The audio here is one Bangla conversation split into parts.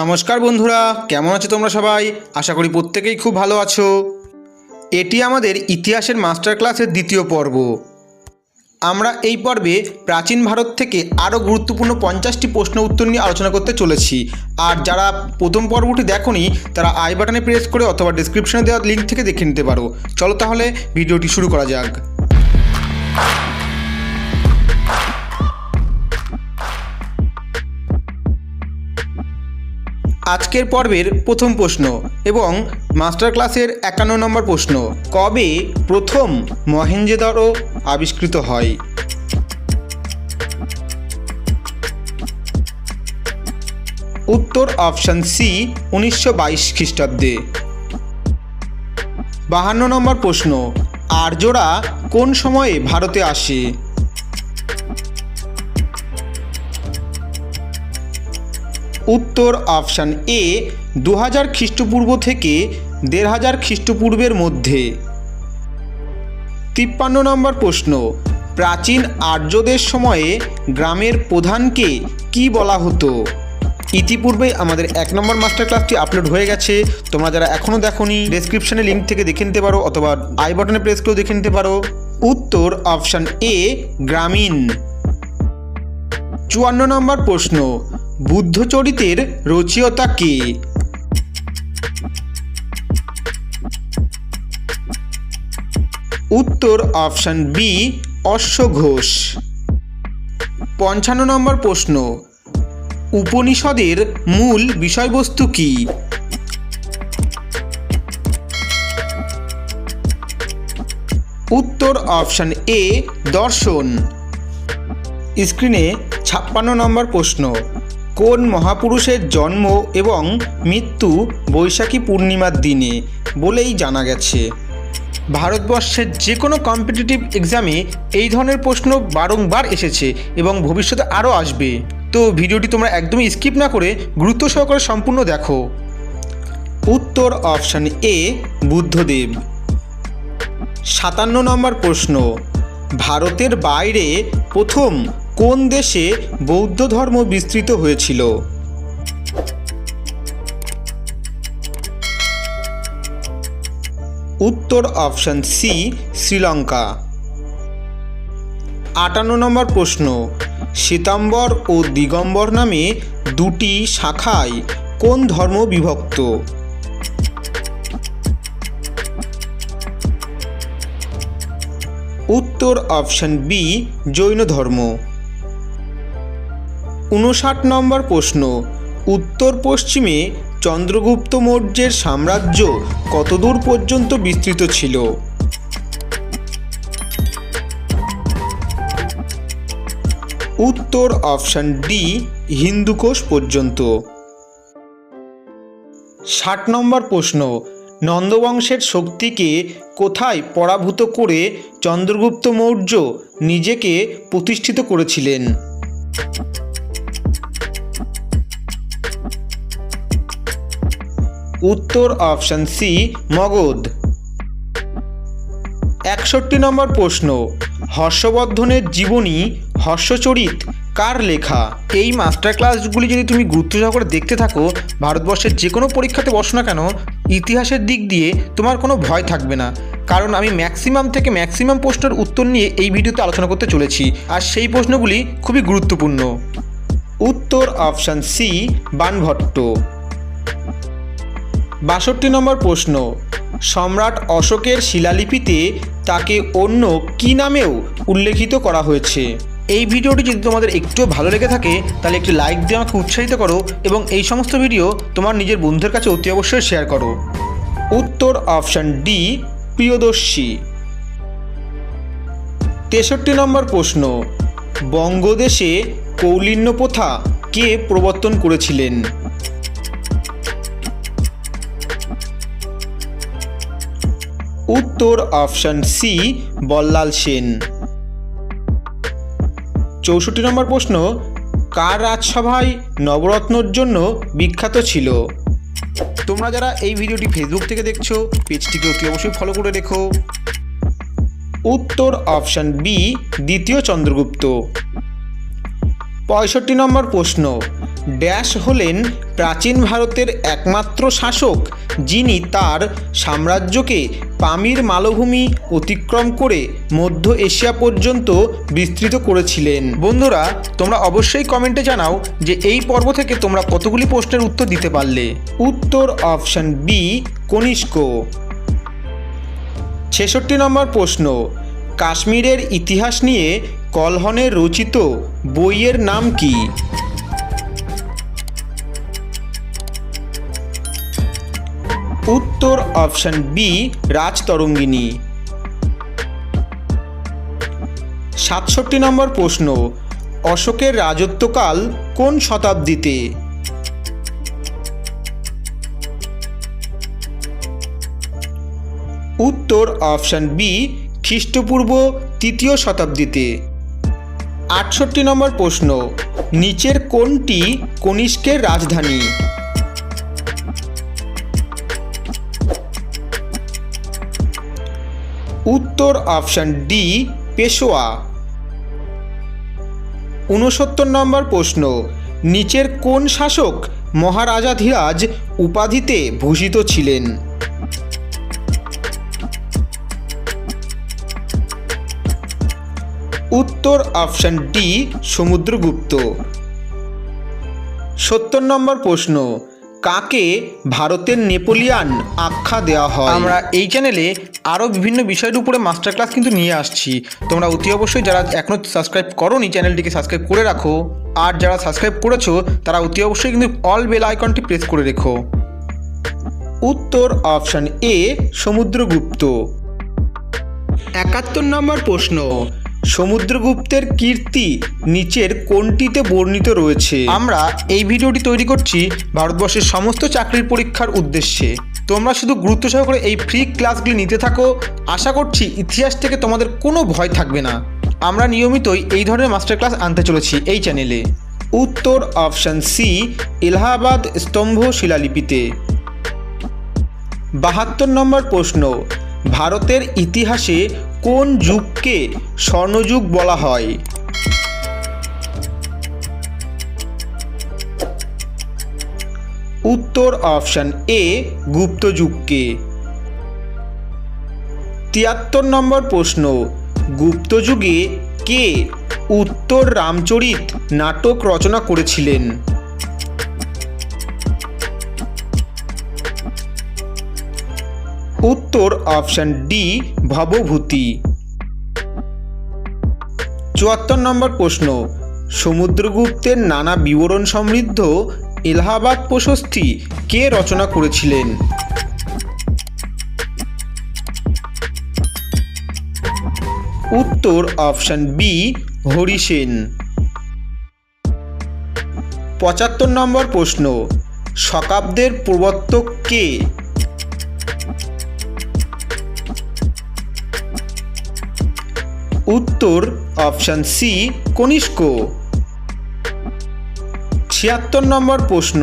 নমস্কার বন্ধুরা, কেমন আছো তোমরা সবাই? আশা করি প্রত্যেকেই খুব ভালো আছো। এটি আমাদের ইতিহাসের মাস্টার ক্লাসের দ্বিতীয় পর্ব। আমরা এই পর্বে প্রাচীন ভারত থেকে আরও গুরুত্বপূর্ণ পঞ্চাশটি প্রশ্ন উত্তর নিয়ে আলোচনা করতে চলেছি। আর যারা প্রথম পর্বটি দেখোনি, তারা আই বাটনে প্রেস করে অথবা ডিসক্রিপশনে দেওয়া লিঙ্ক থেকে দেখে নিতে পারো। চলো তাহলে ভিডিওটি শুরু করা যাক। আজকের পর্বের প্রথম প্রশ্ন এবং মাস্টার ক্লাসের একান্ন নম্বর প্রশ্ন, কবে প্রথম মহেঞ্জোদারো আবিষ্কৃত হয়? উত্তর অপশান সি উনিশশো বাইশ খ্রিস্টাব্দে। বাহান্ন নম্বর প্রশ্ন, আর্যরা কোন সময়ে ভারতে আসে? উত্তর অপশান এ দু হাজার খ্রিস্টপূর্ব থেকে দেড় হাজার খ্রিস্টপূর্বের মধ্যে। তিপ্পান্ন নম্বর প্রশ্ন, প্রাচীন আর্যদের সময়ে গ্রামের প্রধানকে কি বলা হতো? ইতিপূর্বে আমাদের এক নম্বর মাস্টার ক্লাসটি আপলোড হয়ে গেছে, তোমরা যারা এখনও দেখোনি ডেসক্রিপশনে লিঙ্ক থেকে দেখে নিতে পারো অথবা আই বটনে প্রেস করেও দেখে নিতে পারো। উত্তর অপশান এ, গ্রামীণ। চুয়ান্ন নম্বর প্রশ্ন বুদ্ধচরিতের রচয়িতা কে? উত্তর অপশান বি অশ্ব ঘোষ। পঞ্চান্ন নম্বর প্রশ্ন, উপনিষদের মূল বিষয়বস্তু কি? উত্তর অপশান এ দর্শন। স্ক্রিনে ছাপ্পান্ন নম্বর প্রশ্ন কোন মহাপুরুষের জন্ম এবং মৃত্যু বৈশাখী পূর্ণিমার দিনে বলেই জানা গেছে। ভারতবর্ষের যে কোনো কম্পিটিটিভ এক্সামে এই ধরনের প্রশ্ন বারংবার এসেছে এবং ভবিষ্যতে আরও আসবে। তো ভিডিওটি তোমরা একদমই স্কিপ না করে গুরুত্ব সহকারে সম্পূর্ণ দেখো। উত্তর অপশান এ, বুদ্ধদেব। সাতান্ন নম্বর প্রশ্ন, ভারতের বাইরে প্রথম কোন দেশে বৌদ্ধ ধর্ম বিস্তৃত হয়েছিল? উত্তর অপশান সি শ্রীলঙ্কা। আটান্ন নম্বর প্রশ্ন, শ্বেতাম্বর ও দিগম্বর নামে দুটি শাখায় কোন ধর্ম বিভক্ত? উত্তর অপশান বি জৈন ধর্ম। উনষাট নম্বর প্রশ্ন, উত্তর পশ্চিমে চন্দ্রগুপ্ত মৌর্যের সাম্রাজ্য কতদূর পর্যন্ত বিস্তৃত ছিল? উত্তর অপশান ডি হিন্দুকোষ পর্যন্ত। ষাট নম্বর প্রশ্ন, নন্দবংশের শক্তিকে কোথায় পরাভূত করে চন্দ্রগুপ্ত মৌর্য নিজেকে প্রতিষ্ঠিত করেছিলেন? উত্তর অপশন সি মগধ। একষট্টি নম্বর প্রশ্ন, হর্ষবর্ধনের জীবনী, হর্ষচরিত, কার লেখা? এই মাস্টার ক্লাসগুলি যদি তুমি গুরুত্ব সহকারে দেখতে থাকো, ভারতবর্ষের যে কোনো পরীক্ষাতে বসো না কেন, ইতিহাসের দিক দিয়ে তোমার কোনো ভয় থাকবে না। কারণ আমি ম্যাক্সিমাম থেকে ম্যাক্সিমাম প্রশ্নের উত্তর নিয়ে এই ভিডিওতে আলোচনা করতে চলেছি, আর সেই প্রশ্নগুলি খুবই গুরুত্বপূর্ণ। উত্তর অপশান সি বানভট্ট। বাষট্টি নম্বর প্রশ্ন, সম্রাট অশোকের শিলালিপিতে তাকে অন্য কি নামেও উল্লেখিত করা হয়েছে? এই ভিডিওটি যদি তোমাদের একটু ভালো লেগে থাকে, তাহলে একটি লাইক দিয়ে আমাকে উৎসাহিত করো এবং এই সমস্ত ভিডিও তোমার নিজের বন্ধুদের কাছে অতি অবশ্যই শেয়ার করো। উত্তর অপশান ডি, প্রিয়দর্শী। তেষট্টি নম্বর প্রশ্ন, বঙ্গদেশে কৌলিন্য প্রথা কে প্রবর্তন করেছিলেন? উত্তর অপশান সি বল্লাল সেন। চৌষট্টি নম্বর প্রশ্ন, কার রাজসভায় নবরত্নর জন্য বিখ্যাত ছিল? তোমরা যারা এই ভিডিওটি ফেসবুক থেকে দেখছ, পেজটিকে অতি অবশ্যই ফলো করে রেখো। উত্তর অপশান বি দ্বিতীয় চন্দ্রগুপ্ত। পঁয়ষট্টি নম্বর প্রশ্ন ড্যাশ হলেন প্রাচীন ভারতের একমাত্র শাসক, যিনি তার সাম্রাজ্যকে পামির মালভূমি অতিক্রম করে মধ্য এশিয়া পর্যন্ত বিস্তৃত করেছিলেন। বন্ধুরা, তোমরা অবশ্যই কমেন্টে জানাও যে এই পর্ব থেকে তোমরা কতগুলি প্রশ্নের উত্তর দিতে পারলে। উত্তর অপশন বি কনিষ্ক। ছেষট্টি নম্বর প্রশ্ন, কাশ্মীরের ইতিহাস নিয়ে কলহনের রচিত বইয়ের নাম কি? উত্তর অপশন বি রাজতরঙ্গিনী। সাতষট্টি নম্বর প্রশ্ন, অশোকের রাজত্বকাল কোন শতাব্দীতে? উত্তর অপশন বি খ্রিস্টপূর্ব তৃতীয় শতাব্দীতে। আটষট্টি নম্বর প্রশ্ন, নিচের কোনটি কনিষ্কের রাজধানী? উত্তর অপশন ডি পেশোয়া। ঊনসত্তর নম্বর প্রশ্ন, নিচের কোন শাসক মহারাজাধিরাজ উপাধিতে ভূষিত ছিলেন? উত্তর অপশন ডি সমুদ্রগুপ্ত। সত্তর নম্বর প্রশ্ন কাকে ভারতের নেপোলিয়ান আখ্যা দেওয়া হয়? আমরা এই চ্যানেলে আরও বিভিন্ন বিষয়ের উপরে মাস্টার ক্লাস কিন্তু নিয়ে আসছি। তোমরা অতি অবশ্যই যারা এখনও সাবস্ক্রাইব করোনি চ্যানেলটিকে সাবস্ক্রাইব করে রাখো। আর যারা সাবস্ক্রাইব করেছ তারা অতি অবশ্যই কিন্তু অল বেল আইকনটি প্রেস করে রেখো। উত্তর অপশন এ সমুদ্রগুপ্ত। একাত্তর নম্বর প্রশ্ন সমুদ্রগুপ্তের কীর্তি নিচের কোনটিতে বর্ণিত রয়েছে। আমরা এই ভিডিওটি তৈরি করছি ভারতবর্ষের সমস্ত চাকরির পরীক্ষার উদ্দেশ্যে। তোমরা শুধু গুরুত্ব সহকারে এই ফ্রি ক্লাসগুলি নিতে থাকো। আশা করছি ইতিহাস থেকে তোমাদের কোনো ভয় থাকবে না। আমরা নিয়মিতই এই ধরনের মাস্টার ক্লাস আনতে চলেছি এই চ্যানেলে উত্তর অপশান সি এলাহাবাদ স্তম্ভ শিলালিপিতে। বাহাত্তর নম্বর প্রশ্ন ভারতের ইতিহাসে কোন যুগকে স্বর্ণযুগ বলা হয়? উত্তর অপশন এ, গুপ্ত যুগকে। তিয়াত্তর নম্বর প্রশ্ন, গুপ্ত যুগে কে উত্তর রামচরিত নাটক রচনা করেছিলেন? উত্তর অপশন ডি ভবভূতি। চুয়াত্তর নম্বর প্রশ্ন, সমুদ্রগুপ্তের নানা বিবরণ সমৃদ্ধ এলাহাবাদ প্রশস্তি কে রচনা করেছিলেন? উত্তর অপশন বি হরিসেন পঁচাত্তর নম্বর প্রশ্ন, শকাব্দের প্রবর্তক কে? উত্তর অপশান সি কনিষ্ক। ছিয়াত্তর নম্বর প্রশ্ন।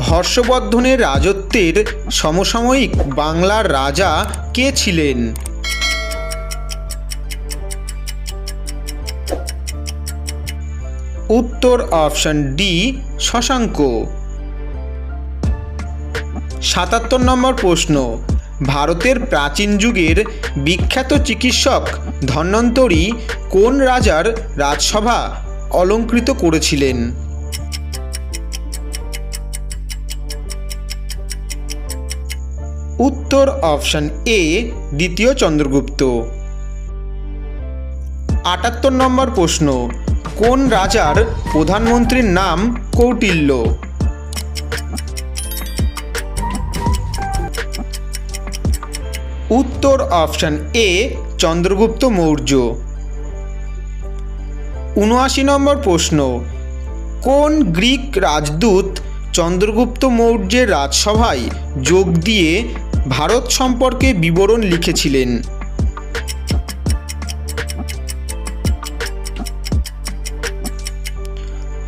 হর্ষবর্ধনের রাজত্বের সমসাময়িক বাংলার রাজা কে ছিলেন? উত্তর অপশান ডি শশাঙ্ক। সাতাত্তর নম্বর প্রশ্ন। ভারতের প্রাচীন যুগের বিখ্যাত চিকিৎসক ধন্বন্তরী কোন রাজার রাজসভা অলঙ্কৃত করেছিলেন? উত্তর অপশন এ, দ্বিতীয় চন্দ্রগুপ্ত। আটাত্তর নম্বর প্রশ্ন, কোন রাজার প্রধানমন্ত্রীর নাম কৌটিল্য? উত্তর অপশন এ, চন্দ্রগুপ্ত মৌর্য। উনআশি নম্বর প্রশ্ন, কোন গ্রিক রাজদূত চন্দ্রগুপ্ত মৌর্যের রাজসভায় যোগ দিয়ে ভারত সম্পর্কে বিবরণ লিখেছিলেন?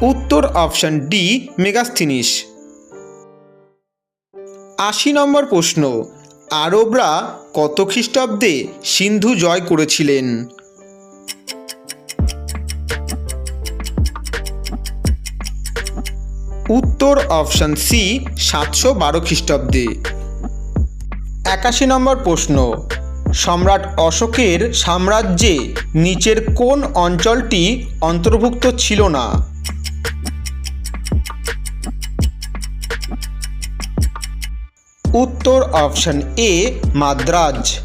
উত্তর অপশন ডি, মেগাস্থিনিস। আশি নম্বর প্রশ্ন আরবরা কত খ্রিস্টাব্দে সিন্ধু জয় করেছিলেন? উত্তর অপশান সি সাতশো বারো খ্রিস্টাব্দে। একাশি নম্বর প্রশ্ন। সম্রাট অশোকের সাম্রাজ্যে নিচের কোন অঞ্চলটি অন্তর্ভুক্ত ছিল না? উত্তর অপশন এ, মাদ্রাজ।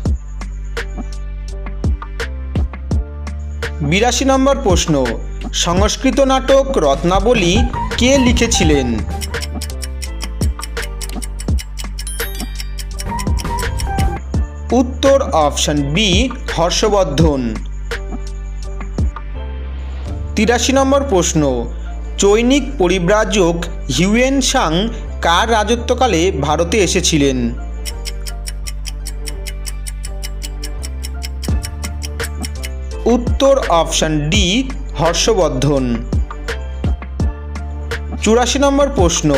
বিরাশি নম্বর প্রশ্ন, সংস্কৃত নাটক রত্নাবলী কে লিখেছিলেন? উত্তর অপশন বি হর্ষবর্ধন। তিরাশি নম্বর প্রশ্ন, চৈনিক পরিব্রাজক হিউয়েন সাং কার রাজত্বকালে ভারতে এসেছিলেন? উত্তর অপশন ডি, হর্ষবর্ধন। চুরাশি নম্বর প্রশ্ন,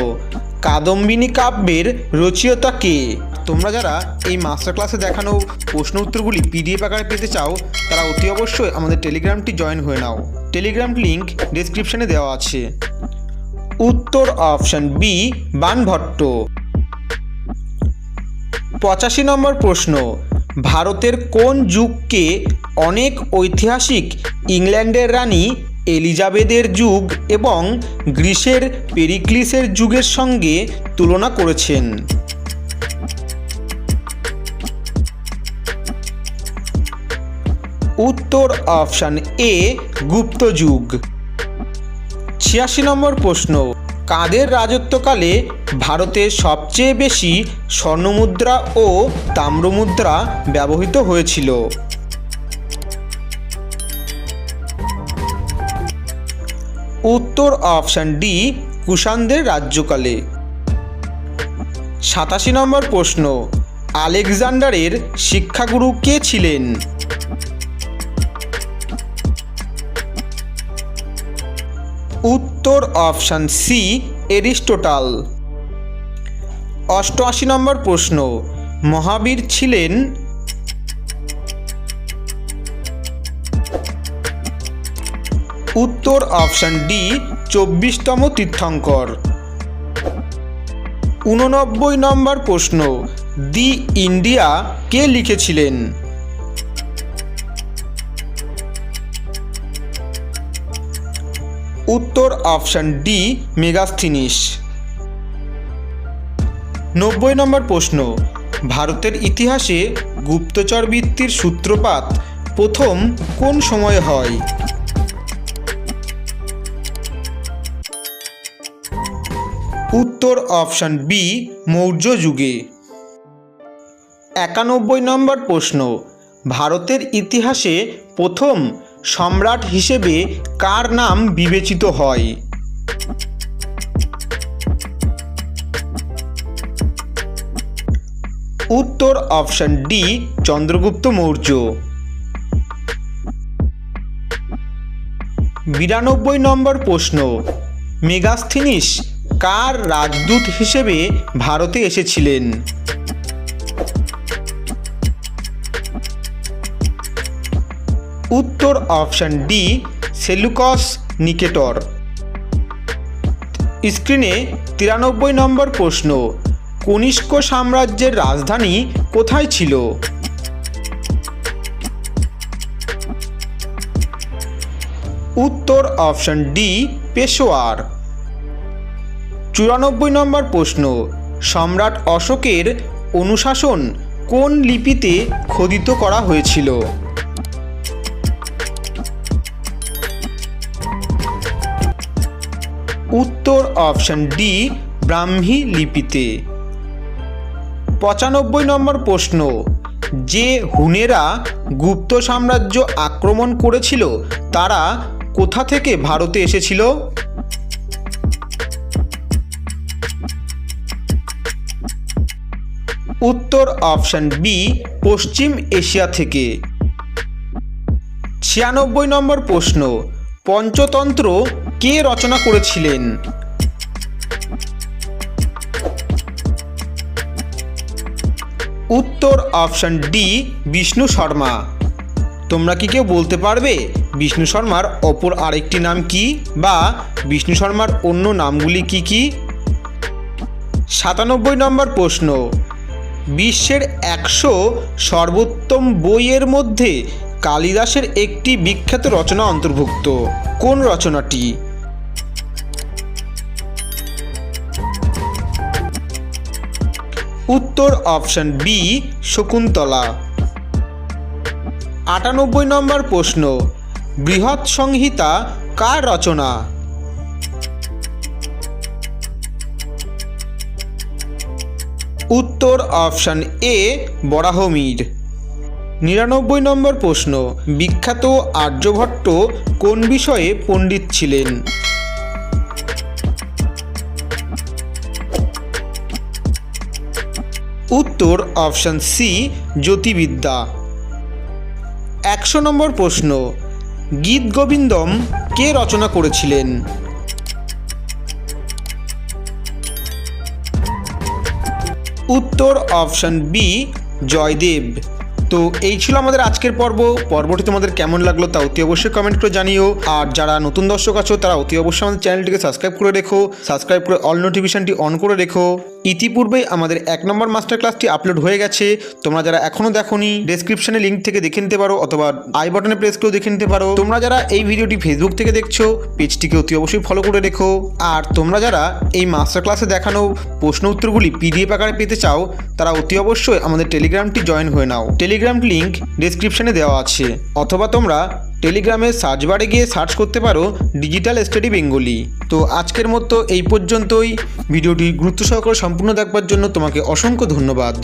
কাদম্বিনী কাব্যের রচয়িতা কে? তোমরা যারা এই মাস্টার ক্লাসে দেখানো প্রশ্ন উত্তরগুলি পিডিএফ আকারে পেতে চাও, তারা অতি অবশ্যই আমাদের টেলিগ্রামটি জয়েন হয়ে নাও। টেলিগ্রাম লিংক ডেসক্রিপশনে দেওয়া আছে। উত্তর অপশন বি, বানভট্ট। পঁচাশি নম্বর প্রশ্ন, ভারতের কোন যুগকে অনেক ঐতিহাসিক ইংল্যান্ডের রানী এলিজাবেথের যুগ এবং গ্রিসের পেরিক্লিসের যুগের সঙ্গে তুলনা করেছেন? উত্তর অপশান এ, গুপ্ত যুগ। ছিয়াশি নম্বর প্রশ্ন, কাদের রাজত্বকালে ভারতে সবচেয়ে বেশি স্বর্ণমুদ্রা ও তাম্রমুদ্রা ব্যবহৃত হয়েছিল? উত্তর অপশান ডি, কুষাণদের রাজ্যকালে। সাতাশি নম্বর প্রশ্ন, আলেকজান্ডারের শিক্ষাগুরু কে ছিলেন? উত্তর অপশান সি এরিস্টোটাল। অষ্টআশি নম্বর প্রশ্ন, মহাবীর ছিলেন উত্তর অপশান ডি চব্বিশতম তীর্থঙ্কর। উননব্বই নম্বর প্রশ্ন, দি ইন্ডিয়া কে লিখেছিলেন? উত্তর অপশান ডি, মেগাস্থিনিস। নব্বই নম্বর প্রশ্ন, ভারতের ইতিহাসে গুপ্তচর বৃত্তির সূত্রপাত প্রথম কোন সময়ে হয়? উত্তর অপশান বি, মৌর্য যুগে। একানব্বই নম্বর প্রশ্ন, ভারতের ইতিহাসে প্রথম সম্রাট হিসেবে কার নাম বিবেচিত হয়? উত্তর অপশন ডি, চন্দ্রগুপ্ত মৌর্য। বিরানব্বই নম্বর প্রশ্ন, মেগাস্থিনিস কার রাজদূত হিসেবে ভারতে এসেছিলেন? উত্তর অপশান ডি, সেলুকস নিকেটর। স্ক্রিনে তিরানব্বই নম্বর প্রশ্ন, কনিষ্ক সাম্রাজ্যের রাজধানী কোথায় ছিল? উত্তর অপশন ডি, পেশোয়ার। চুরানব্বই নম্বর প্রশ্ন, সম্রাট অশোকের অনুশাসন কোন লিপিতে খোদিত করা হয়েছিল? উত্তর অপশন ডি ব্রাহ্মী লিপিতে। পঁচানব্বই নম্বর প্রশ্ন, যে হুনেরা গুপ্ত সাম্রাজ্য আক্রমণ করেছিল, তারা কোথা থেকে ভারতে এসেছিল? উত্তর অপশন বি, পশ্চিম এশিয়া থেকে। ছিয়ানব্বই নম্বর প্রশ্ন, পঞ্চতন্ত্র কে রচনা করেছিলেন? উত্তর অপশন ডি, বিষ্ণু শর্মা। তোমরা কি কেউ বলতে পারবে বিষ্ণু শর্মার অপর আরেকটি নাম কি বা বিষ্ণু শর্মার অন্য নামগুলি কি কি? সাতানব্বই নম্বর প্রশ্ন, বিশ্বের একশো সর্বোত্তম বইয়ের মধ্যে কালিদাসের একটি বিখ্যাত রচনা অন্তর্ভুক্ত। কোন রচনাটি? উত্তর অপশন বি শকুন্তলা। আটানব্বই নম্বর প্রশ্ন, বৃহৎ সংহিতা কার রচনা? উত্তর অপশন এ বরাহমির। নিরানব্বই নম্বর প্রশ্ন, বিখ্যাত আর্যভট্ট কোন বিষয়ে পণ্ডিত ছিলেন? উত্তর অপশান সি জ্যোতিবিদ্যা। একশো নম্বর প্রশ্ন, গীত গোবিন্দম কে রচনা করেছিলেন? উত্তর অপশান বি জয়দেব। তো এই ছিল আমাদের আজকের পর্ব। পর্বটি তোমাদের কেমন লাগল তা অতি অবশ্যই কমেন্ট করে জানিও। আর যারা নতুন দর্শক আছো, তারা অতি অবশ্যই আমাদের চ্যানেলটিকে সাবস্ক্রাইব করে রেখো। সাবস্ক্রাইব করে অল নোটিফিকেশনটি অন করে রেখো। ইতিপূর্বেই আমাদের এক নম্বর মাস্টার ক্লাসটি আপলোড হয়ে গেছে। তোমরা যারা এখনও দেখোনি ডেসক্রিপশনে লিঙ্ক থেকে দেখে নিতে পারো অথবা আই বাটনে প্রেস করেও দেখে নিতে পারো। তোমরা যারা এই ভিডিওটি ফেসবুক থেকে দেখছ পেজটিকে অতি অবশ্যই ফলো করে রেখো। আর তোমরা যারা এই মাস্টার ক্লাসে দেখানো প্রশ্ন উত্তরগুলি পিডিএফ আকারে পেতে চাও, তারা অতি অবশ্যই আমাদের টেলিগ্রামটি জয়েন হয়ে নাও। টেলিগ্রাম লিঙ্ক ডেসক্রিপশনে দেওয়া আছে। অথবা তোমরা টেলিগ্রামে সার্চ বারে গিয়ে সার্চ করতে পারো ডিজিটাল স্টাডি বেঙ্গলি তো আজকের মতো এই পর্যন্তই। ভিডিওটি গুরুত্ব সহকারে সম্পূর্ণ দেখবার জন্য তোমাকে অসংখ্য ধন্যবাদ।